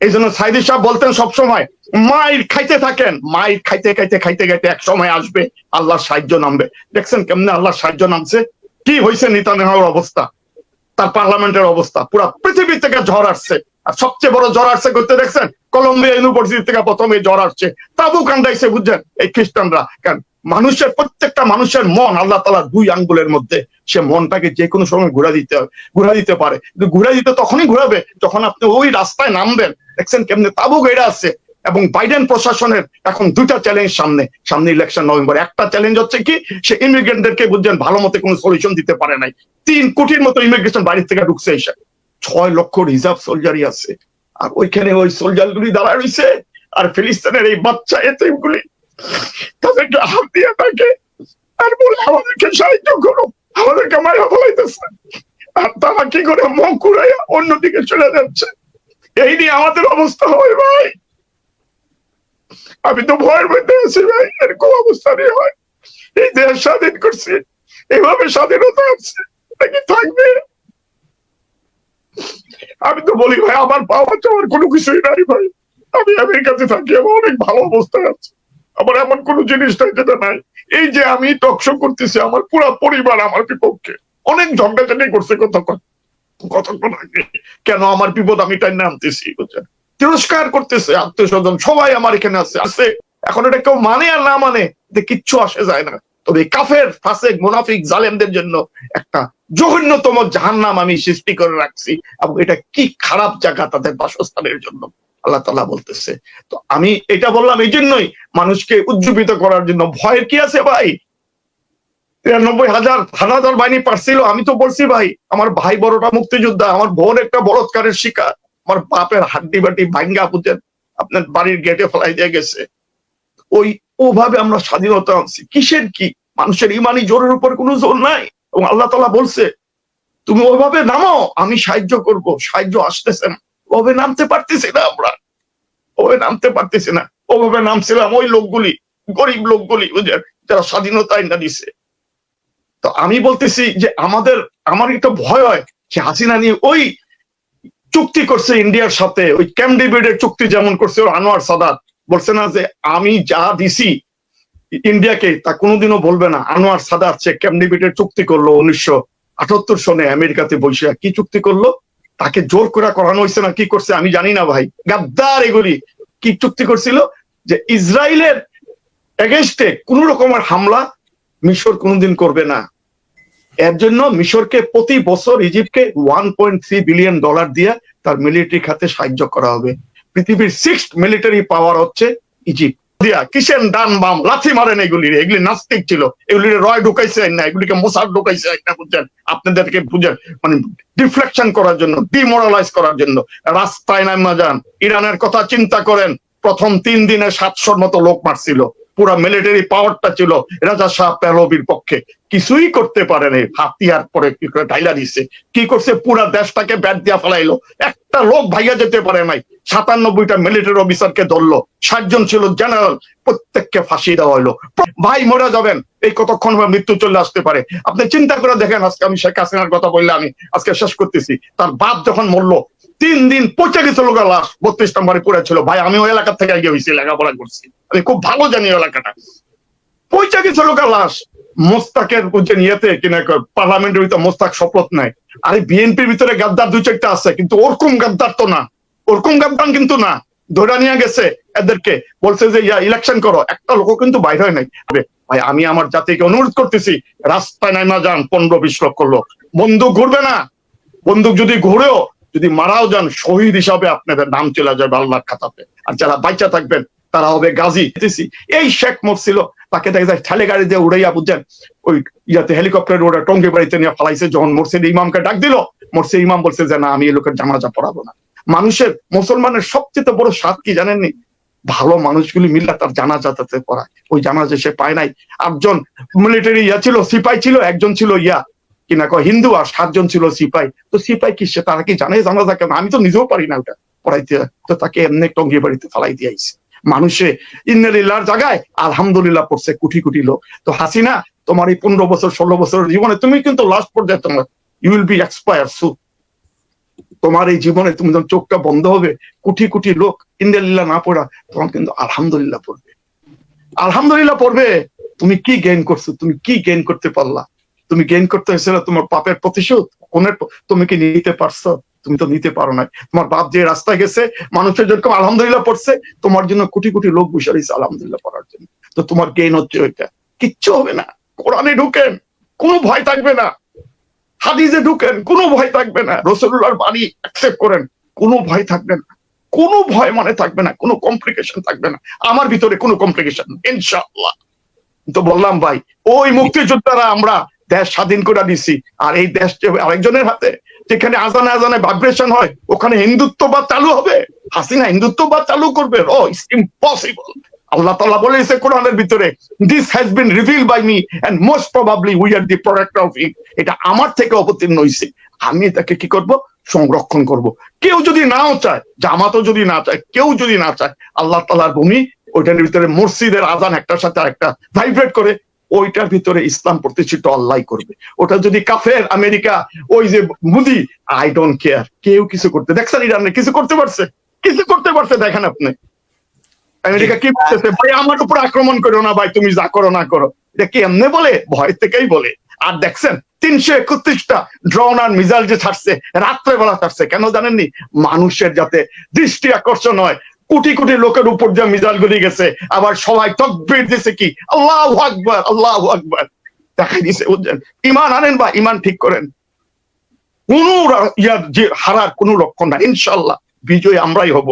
এই জন্য সাইদি সাহেব বলতেন সবসময়, মায়ের খাইতে থাকেন। মায়ের খাইতে খাইতে খাইতে খাইতে এক সময় আসবে, আল্লাহর সাহায্য নামবে। দেখছেন কেমনে আল্লাহর সাহায্য নামছে? কি হয়েছে নিতানের অবস্থা? তার পার্লামেন্টের অবস্থা, পুরা পৃথিবী থেকে ঝড় আসছে। আর সবচেয়ে বড় ঝড় আসছে করতে দেখছেন? কলম্বিয়া ইউনিভার্সিটি থেকে প্রথমে ঝড় আসছে। তাবু কান্দাইছে বুঝছেন? এই খ্রিস্টানরা। কারণ মানুষের, প্রত্যেকটা মানুষের মন আল্লাহ তালা দুই আঙ্গুলের মধ্যে। সে মনটাকে যে কোনো সময় ঘুরা দিতে ঘুরা দিতে পারে। কিন্তু ঘুরা দিতে তখনই ঘুরাবে যখন আপনি ওই রাস্তায় নামবেন। দেখছেন কেমনে তাবু গেড়ে আছে। এবং বাইডেন প্রশাসনের এখন দুটা চ্যালেঞ্জ সামনে। সামনে ইলেকশন নভেম্বর। একটা চ্যালেঞ্জ হচ্ছে কি? সে ইমিগ্রেন্টদেরকে বুঝছেন, ভালো মতো কোনো সলিউশন দিতে পারে নাই। তিন কোটির মতো ইমিগ্রেশন বাড়ির থেকে ঢুকছে এসে। ছয় লক্ষ রিজার্ভ সোলজারই আছে। আর ওইখানে ওই সোলজার গুলি দাঁড়ায় রয়েছে, আর ফিলিস্তিনের এই বাচ্চা এতিমগুলি, তাদেরকে হাত দিয়ে থাকে আর বলে, আমাদেরকে সাহায্য করো, আমাদেরকে মারা ফলাইতেছে। আর তারা কি করে, মুখ ঘুরাইয়া অন্যদিকে চলে যাচ্ছে। এই নিয়ে আমাদের অবস্থা হয় ভাই। আমি তো ভয়ের মধ্যে আছি ভাই, এরকম অবস্থা নিয়ে হয়। এই দেশ স্বাধীন করছি, এভাবে স্বাধীনতা আছে নাকি থাকবে? আমি তো বলি, ভাই, আমার পাওয়া চাওয়ার কোনো কিছুই নাই, ভাই। আমি আমেরিকাতে থাকি, আমার অনেক ভালো অবস্থায় আছে। আমার এমন কোনো জিনিস নাই যেটা নাই। এই যে আমি টকশো করতেছি, আমার পুরো পরিবার আমার বিপক্ষে। অনেক ঝগড়াঝাটি করছে কতক্ষণ? কতক্ষণ আগে? কেন আমার বিপদ আমি টাই নামতেছি বুঝছেন? তিরস্কার করতেছে আত্মীয় স্বজন সবাই আমার এখানে আছে আছে। এখন এটা কেউ মানে আর না মানে কিচ্ছু আসে যায় না। তবে কাফের, ফাসেক, মুনাফিক, জালেমদের জন্য একটা জঘন্যতম জাহান্নাম আমি সৃষ্টি করে রাখছি এবং এটা কি খারাপ জায়গা তাদের বাসস্থানের জন্য? আল্লাহ তালা বলতেছে, তো আমি এটা বললাম এই জন্যই মানুষকে উজ্জীবিত করার জন্য। ভয়ের কি আছে ভাই? তিরানব্বই হাজার হাজার বাহিনী পারছিল, আমি তো বলছি ভাই, আমার ভাই বড়টা মুক্তিযোদ্ধা, আমার বোন একটা বলৎকারের শিকার, আমার বাপের হাড্ডি বাটি ভাঙ্গা বুঝেন আপনার বাড়ির গেটে ফেলাই দিয়ে গেছে। ওই ওভাবে আমরা স্বাধীনতা আনছি। কিসের কি? মানুষের ইমানি জোরের উপর কোনো জোর নাই। এবং আল্লাহ তালা বলছে, তুমি ওইভাবে নামো, আমি সাহায্য করব, সাহায্য আসতেছে না। ওভাবে নামতে পারতেছি না আমরা। ওভাবে নামতে পারতেছি না। ওভাবে নামছিলাম ওই লোকগুলি, গরিব লোকগুলি যারা স্বাধীনতা না দিছে। তো আমি বলতেছি যে আমাদের, আমার একটা ভয় হয় যে হাসিনা নিয়ে ওই চুক্তি করছে ইন্ডিয়ার সাথে, ওই ক্যাম্প চুক্তি যেমন করছে আনোয়ার সাদাত। বলছে না যে আমি যা দিছি ইন্ডিয়াকে তা কোনোদিনও বলবে না। আনোয়ার সাদাত সে ক্যাম্প চুক্তি করল উনিশশো আটাত্তর সনে আমেরিকাতে বসে। কি চুক্তি করল? তাকে জোর করে করানো হয়েছে না, কি করছে আমি জানি না ভাই। গাদ্দার এগুলি। কি চুক্তি করছিল? যে ইসরায়েলের এগেনস্টে কোন রকমের হামলা মিশর কোনোদিন করবে না। এর জন্য মিশরকে প্রতি বছর ইজিপ্টকে one point three billion dollar দিয়ে তার মিলিটারি খাতে সাহায্য করা হবে। পৃথিবীর সিক্স মিলিটারি পাওয়ার হচ্ছে ইজিপ্ট। দিয়া কিসেন ডান বাম? লাথি মারেন এগুলি এগুলি নাস্তিক ছিল। এগুলি রয় ঢুকাইছে না, এগুলিকে মোসাদ ঢুকাইছে না বুঝছেন? আপনাদেরকে বুঝেন মানে ডিফ্লেকশন করার জন্য ডিমোরালাইজ করার জন্য। রাস্তায় নামা যান। ইরানের কথা চিন্তা করেন। প্রথম তিন দিনে সাতশোর মতো লোক মারছিল। পুরা মিলিটারি পাওয়ারটা ছিল রাজা শাহ পেহলবির পক্ষে। কিছুই করতে পারেনি। হাতিয়ার পরে কি করে ঢাইলা দিচ্ছে কি করছে? পুরা দেশটাকে ব্যাট দিয়া ফেলাইলো। একটা লোক ভাইয়া যেতে পারে নাই। সাতানব্বইটা মিলিটারি অফিসারকে ধরলো। ষাটজন ছিল জেনারেল প্রত্যেককে ফাঁসি দেওয়া হলো ভাই, মরে যাবেন। এই কতক্ষণ মৃত্যু চলে আসতে পারে? আপনি চিন্তা করে দেখেন, আজকে আমি শেখ হাসিনার কথা বললে আমি আজকে শেষ করতেছি। তার বাপ যখন মরলো তিন দিন পচে গেছিল লাশ। বত্রিশ নম্বরে পড়ে ছিল ভাই, আমি ওই এলাকা থেকে গিয়ে হয়েছি, লেখাপড়া করছি। আমি খুব ভালো জানি ওই এলাকাটা। পয়সা গেছিল লাশ। মোস্তাকের যে নিয়েতে কিনা পার্লামেন্টের ভিতরে মোস্তাক শপথ নাই। আরে বিএনপির ভিতরে গাদ্দার দুই চারটা আছে, কিন্তু ওরকম গাদ্দার তো না। ওরকম গাদ্দার কিন্তু না। ধরে নিয়ে গেছে এদেরকে। বলছে যে, ইয়া ইলেকশন করো। একটা লোক কিন্তু বাইর হয় নাই। ভাই, আমি আমার জাতিকে অনুরোধ করতেছি, রাস্তায় নাইমা যান পনেরো বিশ লক্ষ লোক। বন্দুক ঘুরবে না। বন্দুক যদি ঘুরেও যদি মারাও যান, শহীদ হিসাবে আপনাদের নাম চলে যাবে আল্লাহ খাতাতে। আর যারা বাচ্চা থাকবেন, তারা হবে গাজী। এই শেখ মরছিল তাকে দেখা যায় ঠেলে গাড়ি দিয়ে উড়াইয়া বুঝছেন? ওই ইয়াতে হেলিকপ্টার ওরা টঙ্গি বাড়িতে নিয়ে ফেলাইছে, যখন মরসিদ ইমামকে ডাক দিল মরসে ইমাম বলছে যে, না, আমি এই লোকের জামাজা পড়াবো না। মানুষের, মুসলমানের সবচেয়ে বড় স্বাদ কি জানেননি? ভালো মানুষগুলি মিল্লা তার জানাজা তাতে পড়ায়। ওই জানাজা সে পায় নাই। আটজন মিলিটারি ইয়া ছিল, সিপাই ছিল, একজন ছিল ইয়া। কিনা কয়, হিন্দু আর সাতজন ছিল সিপাই। তো সিপাই কি সে তারা কি জানে জানাজা কেন আমি তো নিজেও পারি না ওটা পড়াইতে। তো তাকে এমনি টঙ্গি বাড়িতে ফালাই দিয়েছে মানুষে ইন্নালিল্লার জায়গায় আলহামদুলিল্লাহ পড়ছে কোটি কোটি লোক। তো হাসিনা, তোমার এই পনেরো বছর, ষোলো বছর জীবনে তুমি কিন্তু লাস্ট পর্যায়ে তোমার ইউ উইল বি এক্সপায়ার সু তোমার এই জীবনে তুমি যখন চোখটা বন্ধ হবে, কোটি কোটি লোক ইন্দালিল্লাহ না পড়া, তখন কিন্তু আলহামদুলিল্লাহ পড়বে। আলহামদুলিল্লাহ পড়বে। তুমি কি গেইন করছ? তুমি কি গেইন করতে পারলা? তুমি গেইন করতে হয়েছিল তোমার পাপের প্রতিশোধ, কোনের তুমি কি নিতে পারছ? তুমি তো নিতে পারো না তোমার বাপ যে রাস্তায় গেছে, মানুষের যেরকম আলহামদুলিল্লাহ পড়ছে, তোমার জন্য কোটি কোটি লোক বসে রয়েছে আলহামদুলিল্লাহ পড়ার জন্য। তো তোমার গেইন হচ্ছে ওইটা। কিচ্ছু হবে না। কোরআনে ঢুকেন, কোনো ভয় থাকবে না। হাদিসে ঢুকেন, কোনো ভয় থাকবে না। রসুল্লাহর বাণী অ্যাকসেপ্ট করেন, কোনো ভয় থাকবে না। কোনো ভয় মানে থাকবে না, কোনো কমপ্লিকেশন থাকবে না। আমার ভিতরে কোনো কমপ্লিকেশন ইনশাআল্লাহ। তো বললাম ভাই, ওই মুক্তিযোদ্ধারা আমরা দেশ স্বাধীন করে দিছি। আর এই দেশ আরেকজনের হাতে, যেখানে আজানে আজানে ভাইব্রেশন হয়, ওখানে হিন্দুত্ববাদ চালু হবে। হাসিনা হিন্দুত্ববাদ চালু করবে। ও ইটস ইম্পসিবল আল্লাহ তাআলা বলেছে কোরআনের ভিতরে this has been reveal by me and most probably we are the product of it এটা আমার থেকে অবতীর্ণ হয়েছে আমি এটাকে কি করব? সংরক্ষণ করব। কেউ যদি নাও চায়, জামাতও যদি না চায়, কেউ যদি না চায়, আল্লাহ তাআলার ভূমি, ওইটার ভিতরে মসজিদের আজান একটার সাথে একটা ভাইব্রেট করে ওইটার ভিতরে ইসলাম প্রতিষ্ঠিত আল্লাহ করবে। ওটা যদি কাফের আমেরিকা ওই যে মুদি আই ডোন্ট কেয়ার কেউ কিছু করতে দেখছেন ইরানে কিছু করতে পারছে? কিছু করতে পারছে দেখেন আপনি। আমেরিকা কি বলতেছে? ভাই আমার উপর আক্রমণ করো না ভাই তুমি যা করো না করো। এটা কি এমনি বলে? ভয় থেকেই বলে। আর দেখছেন তিনশো একত্রিশটা ড্রোন আর মিজাইল যে ছাড়ছে রাত্রেবেলা ছাড়ছে। কেন জানেননি? মানুষের যাতে দৃষ্টি আকর্ষণ হয় কোটি কোটি লোকের উপর যে মিজাল গুলি গেছে। আবার সবাই তকবির দিছে কি? আল্লাহ আকবার আল্লাহ আকবার। দেখাই দিছে ইমান আনেন বা ইমান ঠিক করেন। কোন হারার কোন লক্ষণ না ইনশাল্লাহ বিজয় আমরাই হব।